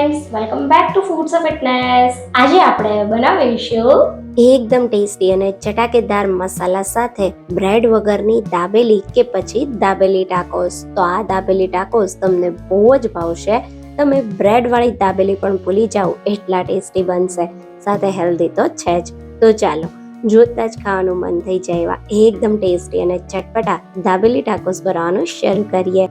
Guys welcome back to foods of fitness આજે આપણે બનાવીશું એકદમ ટેસ્ટી અને ચટાકેદાર મસાલા સાથે બ્રેડ વગરની દાબેલી કે પછી દાબેલી ટાકોસ. તો આ દાબેલી ટાકોસ તમને બહુ જ ભાવશે. તમે બ્રેડ વાળી દાબેલી પણ ભૂલી જાઓ, એટલા ટેસ્ટી બનશે. સાથે હેલ્ધી તો છે જ. તો ચાલો, જોતા જ ખાવાનું મન થઈ જાય એવા એકદમ ટેસ્ટી અને ચટપટા દાબેલી ટાકોસ બનાવવાનું શરૂ કરીએ.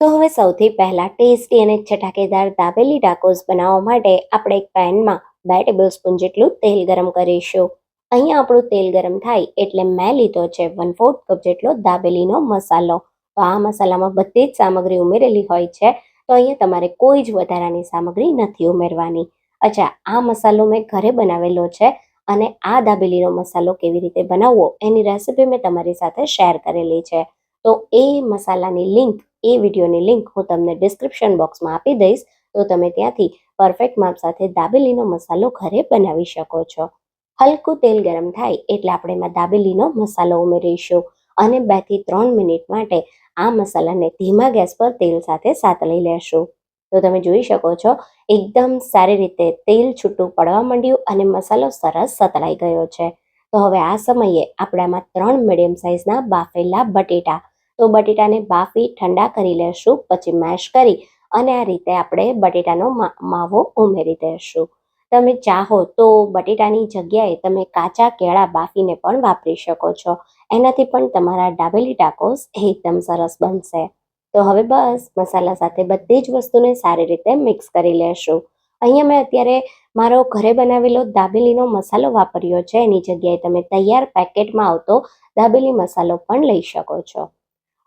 તો હવે સૌથી પહેલા ટેસ્ટી અને ચટાકેદાર દાબેલી ટાકોસ બનાવવા માટે આપણે એક પેનમાં બે ટેબલ સ્પૂન જેટલું તેલ ગરમ કરીશું. અહીંયા આપણું તેલ ગરમ થાય એટલે મેં લીધો છે વન ફોર્થ કપ જેટલો દાબેલીનો મસાલો. તો આ મસાલામાં બધી જ સામગ્રી ઉમેરેલી હોય છે, તો અહીંયા તમારે કોઈ જ વધારાની સામગ્રી નથી ઉમેરવાની. અચ્છા, આ મસાલો મેં ઘરે બનાવેલો છે અને આ દાબેલીનો મસાલો કેવી રીતે બનાવવો એની રેસીપી મેં તમારી સાથે શેર કરેલી છે. તો એ મસાલાની લિંક, એ વિડીયોની લિંક હું તમને ડિસ્ક્રિપ્શન બોક્સમાં આપી દઈશ, તો તમે ત્યાંથી પરફેક્ટ માપ સાથે દાબેલીનો મસાલો ઘરે બનાવી શકો છો. હલકું તેલ ગરમ થાય એટલે આપણે એમાં દાબેલીનો મસાલો ઉમેરીશું અને બેથી ત્રણ મિનિટ માટે આ મસાલાને ધીમા ગેસ પર તેલ સાથે સાતળી લેશું. તો તમે જોઈ શકો છો, એકદમ સારી રીતે તેલ છૂટું પડવા માંડ્યું અને મસાલો સરસ સતળાઈ ગયો છે. તો હવે આ સમયે આપણે આમાં ત્રણ મીડિયમ સાઇઝના બાફેલા બટેટા તો બટેટાને બાફી ઠંડા કરી લેશું, પછી મેશ કરી અને આ રીતે આપણે બટેટાનો માવો ઉમેરી દઈશું તમે ચાહો તો બટેટાની જગ્યાએ તમે કાચા કેળા બાફીને પણ વાપરી શકો છો. એનાથી પણ તમારા ડાબેલી ટાકોસ એકદમ સરસ બનશે. તો હવે બસ, મસાલા સાથે બધી જ વસ્તુને સારી રીતે મિક્સ કરી લેશું. અહીંયા મેં અત્યારે મારો ઘરે બનાવેલો દાબેલીનો મસાલો વાપર્યો છે. એની જગ્યાએ તમે તૈયાર પેકેટમાં આવતો દાબેલી મસાલો પણ લઈ શકો છો.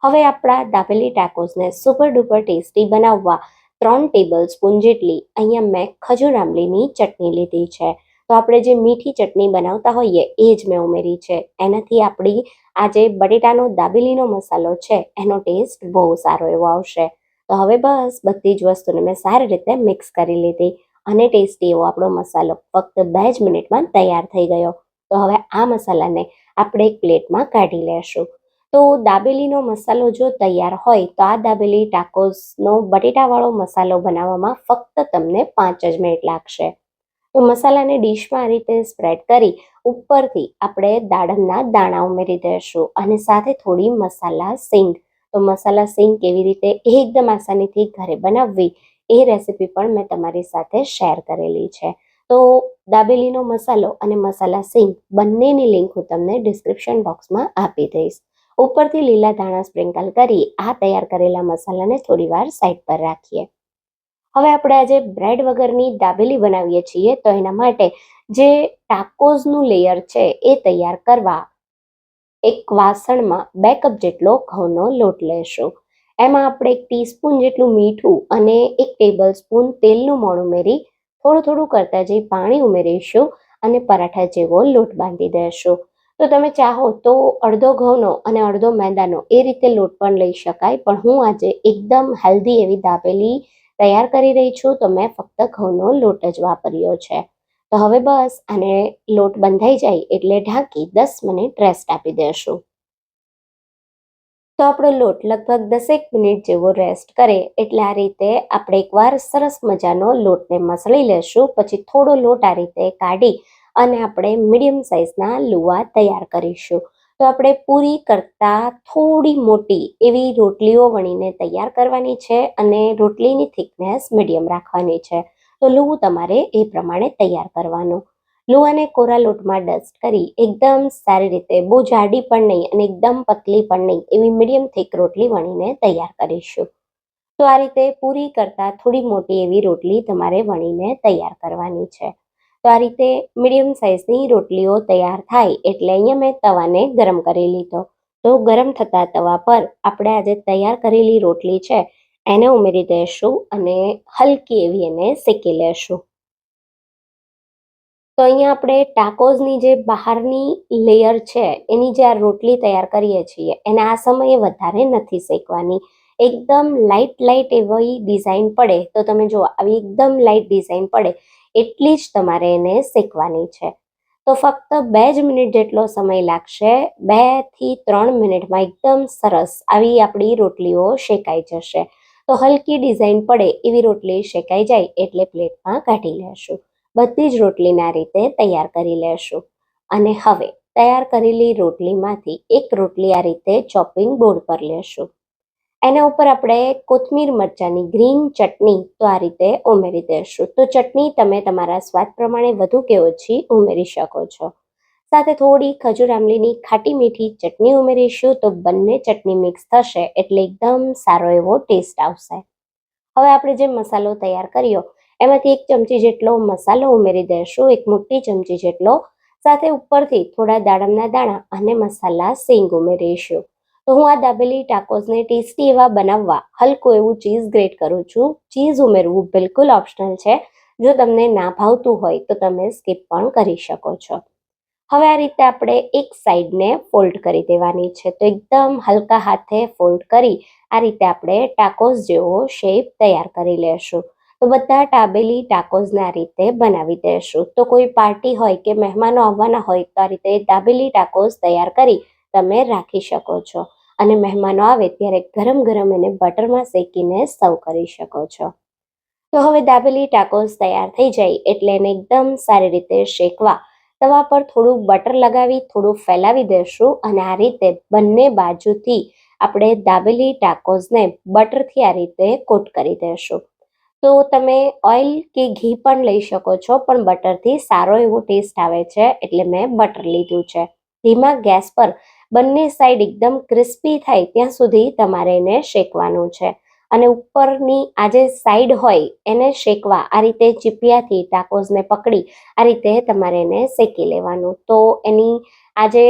હવે આપણા દાબેલી ટાકોસને સુપર ડુપર ટેસ્ટી બનાવવા ત્રણ ટેબલ સ્પૂન જેટલી અહીંયા મેં ખજૂર આંબલીની ચટણી લીધી છે. તો આપણે જે મીઠી ચટણી બનાવતા હોઈએ એ જ મેં ઉમેરી છે. એનાથી આપણી આ જે બટેટાનો દાબેલીનો મસાલો છે, એનો ટેસ્ટ બહુ સારો એવો આવશે. તો હવે બસ બધી જ વસ્તુને મેં સારી રીતે મિક્સ કરી લીધી અને ટેસ્ટી એવો આપણો મસાલો ફક્ત બે જ મિનિટમાં તૈયાર થઈ ગયો. તો હવે આ મસાલાને આપણે એક પ્લેટમાં કાઢી લેશું. તો દાબેલીનો મસાલો જો તૈયાર હોય તો આ દાબેલી ટાકોસનો બટેટાવાળો મસાલો બનાવવામાં ફક્ત તમને પાંચ જ મિનિટ લાગશે. તો મસાલાને ડીશમાં આ રીતે સ્પ્રેડ કરી ઉપરથી આપણે દાડમના દાણા ઉમેરી દઈશું અને સાથે થોડી મસાલા સિંગ. તો મસાલા સિંગ કેવી રીતે એકદમ આસાનીથી ઘરે બનાવવી એ રેસીપી પણ મેં તમારી સાથે શેર કરેલી છે. તો દાબેલીનો મસાલો અને મસાલા સિંગ બંનેની લિંક હું તમને ડિસ્ક્રિપ્શન બોક્સમાં આપી દઈશ. ઉપરથી લીલા ધાણા સ્પ્રિંકલ કરી આ તૈયાર કરેલા મસાલાને થોડીવાર સાઈડ પર રાખીએ. હવે આપણે આજે બ્રેડ વગરની દાબેલી બનાવીએ છીએ તો એના માટે જે ટાકોઝનું લેયર છે એ તૈયાર કરવા એક વાસણમાં બે કપ જેટલો ઘઉંનો લોટ લેશું. એમાં આપણે એક ટીસ્પૂન જેટલું મીઠું અને એક ટેબલ સ્પૂન તેલનું મોણ ઉમેરી થોડું થોડું કરતા જઈ પાણી ઉમેરીશું અને પરાઠા જેવો લોટ બાંધી દઈશું તો તમે ચાહો તો અડધો ઘઉંનો અને અડધો મેંદાનો એ રીતે લોટ પણ લઈ શકાય. પણ હું આજે એકદમ હેલ્ધી એવી દાબેલી તૈયાર કરી રહી છું, તો મેં ફક્ત ઘઉંનો લોટ જ વાપર્યો છે. તો હવે બસ આને લોટ બંધાઈ જાય એટલે ઢાંકી દસ મિનિટ રેસ્ટ આપી દેશું. તો આપણો લોટ લગભગ દસેક મિનિટ જેવો રેસ્ટ કરે એટલે આ રીતે આપણે એકવાર સરસ મજાનો લોટને મસળી લેશું, પછી થોડો લોટ આ રીતે કાઢી અને આપણે મીડિયમ સાઇઝના લુવા તૈયાર કરીશું. તો આપણે પૂરી કરતાં થોડી મોટી એવી રોટલીઓ વણીને તૈયાર કરવાની છે અને રોટલીની થિકનેસ મીડિયમ રાખવાની છે. તો લુવું તમારે એ પ્રમાણે તૈયાર કરવાનું. લુવાને કોરા લોટમાં ડસ્ટ કરી એકદમ સારી રીતે, બહુ જાડી પણ નહીં અને એકદમ પતલી પણ નહીં, એવી મીડિયમ થીક રોટલી વણીને તૈયાર કરીશું. તો આ રીતે પૂરી કરતાં થોડી મોટી એવી રોટલી તમારે વણીને તૈયાર કરવાની છે. તો આ રીતે મીડિયમ સાઇઝની રોટલીઓ તૈયાર થાય એટલે અહીંયા મેં તવાને ગરમ કરી લીધો. તો ગરમ થતા તવા પર આપણે આજે તૈયાર કરેલી રોટલી છે, એને ઉમેરી દઈશું અને હલકી એવી એને શેકી લેશું. તો અહીંયા આપણે ટાકોઝની જે બહારની લેયર છે, એની જે આ રોટલી તૈયાર કરીએ છીએ, એને આ સમયે વધારે નથી શેકવાની. એકદમ લાઇટ લાઇટ એવી ડિઝાઇન પડે તો તમે જો આવી એકદમ લાઇટ ડિઝાઇન પડે એટલી જ તમારે એને શેકવાની છે. તો ફક્ત બે જ મિનિટ જેટલો સમય લાગશે, બેથી ત્રણ મિનિટમાં એકદમ સરસ આવી આપણી રોટલીઓ શેકાઈ જશે. તો હલકી ડિઝાઇન પડે એવી રોટલી શેકાઈ જાય એટલે પ્લેટમાં કાઢી લેશું. બધી જ રોટલીને રીતે તૈયાર કરી લેશું. અને હવે તૈયાર કરેલી રોટલીમાંથી એક રોટલી આ રીતે ચોપિંગ બોર્ડ પર લેશું. એના ઉપર આપણે કોથમીર મરચાંની ગ્રીન ચટણી તો આ રીતે ઉમેરી દેશું તો ચટણી તમે તમારા સ્વાદ પ્રમાણે વધુ કે ઓછી ઉમેરી શકો છો. સાથે થોડી ખજૂર આમલીની ખાટી મીઠી ચટણી ઉમેરીશું તો બંને ચટણી મિક્સ થશે એટલે એકદમ સારો એવો ટેસ્ટ આવશે. હવે આપણે જે મસાલો તૈયાર કર્યો, એમાંથી એક ચમચી જેટલો મસાલો ઉમેરી દઈશું, એક મોટી ચમચી જેટલો. સાથે ઉપરથી થોડા દાડમના દાણા અને મસાલા સિંગ ઉમેરીશું. તો હું આ દાબેલી ટાકોસને ટેસ્ટી એવા બનાવવા હલકું એવું ચીઝ ગ્રેટ કરું છું. ચીઝ ઉમેરવું બિલકુલ ઓપ્શનલ છે. જો તમને ના ભાવતું હોય તો તમે સ્કીપ પણ કરી શકો છો. હવે આ રીતે આપણે એક સાઈડને ફોલ્ડ કરી દેવાની છે. તો એકદમ હલકા હાથે ફોલ્ડ કરી આ રીતે આપણે ટાકોસ જેવો શેપ તૈયાર કરી લેશું. તો બધા ટાબેલી ટાકોસને આ રીતે બનાવી દેશું. તો કોઈ પાર્ટી હોય કે મહેમાનો આવવાના હોય તો આ રીતે દાબેલી ટાકોસ તૈયાર કરી તમે રાખી શકો છો. અને મહેમાનો આવે ત્યારે ગરમ ગરમ એને બટરમાં શેકીને સર્વ કરી શકો છો. તો હવે દાબેલી ટાકોસ તૈયાર થઈ જાય એટલે એને એકદમ સારી રીતે શેકવા. તવા પર થોડું બટર લગાવી, થોડું ફેલાવી દેશું અને આ રીતે બંને બાજુથી આપણે દાબેલી ટાકોસને બટરથી આ રીતે કોટ કરી દેશું. તો તમે ઓઇલ કે ઘી પણ લઈ શકો છો, પણ બટરથી સારો એવો ટેસ્ટ આવે છે એટલે મેં બટર લીધું છે. ધીમા ગેસ પર બંને સાઈડ એકદમ ક્રિસ્પી થાય ત્યાં સુધી તમારે એને શેકવાનું છે. અને ઉપરની આ જે સાઈડ હોય એને શેકવા, આ રીતે ચીપિયાથી ટાકોઝને પકડી, આ રીતે તમારે એને શેકી લેવાનું. તો એની આ જે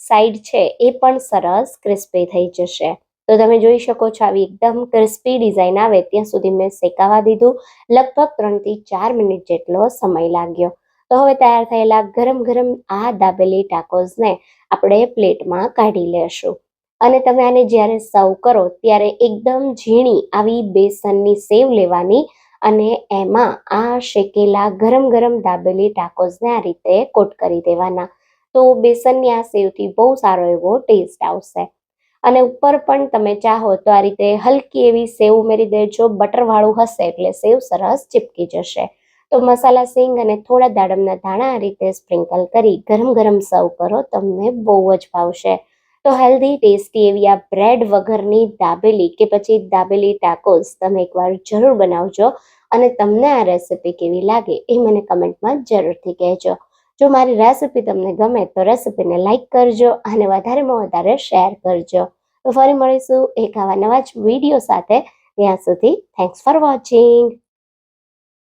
સાઈડ છે એ પણ સરસ ક્રિસ્પી થઈ જશે. તો તમે જોઈ શકો છો આવી એકદમ ક્રિસ્પી ડિઝાઇન આવે ત્યાં સુધી મેં શેકાવા દીધું. લગભગ ત્રણથી ચાર મિનિટ જેટલો સમય લાગ્યો. તો હવે તૈયાર થયેલા ગરમ ગરમ આ દાબેલી ટાકોસને આપણે પ્લેટમાં કાઢી લેશું. અને તમે આને જ્યારે સર્વ કરો ત્યારે એકદમ ઝીણી આવી બેસનની સેવ લેવાની અને એમાં આ શેકેલા ગરમ ગરમ દાબેલી ટાકોસને આ રીતે કોટ કરી દેવાના. તો બેસનની આ સેવથી બહુ સારો એવો ટેસ્ટ આવશે. અને ઉપર પણ તમે ચાહો તો આ રીતે હલકી એવી સેવ ઉમેરી દેજો. બટરવાળું હશે એટલે સેવ સરસ ચીપકી જશે. તો મસાલા સિંગ અને થોડા દાડમના ધાણા આ રીતે સ્પ્રિંકલ કરી ગરમ ગરમ સર્વ કરો, તમને બહુ જ ભાવશે. તો હેલ્ધી, ટેસ્ટી એવી આ બ્રેડ વગરની દાબેલી કે પછી દાબેલી ટાકોસ તમે એકવાર જરૂર બનાવજો અને તમને આ રેસિપી કેવી લાગે એ મને કમેન્ટમાં જરૂરથી કહેજો. જો મારી રેસિપી તમને ગમે તો રેસિપીને લાઇક કરજો અને વધારેમાં વધારે શેર કરજો. તો ફરી મળીશું એક આવા નવા જ વીડિયો સાથે. ત્યાં સુધી થેન્ક્સ ફોર વોચિંગ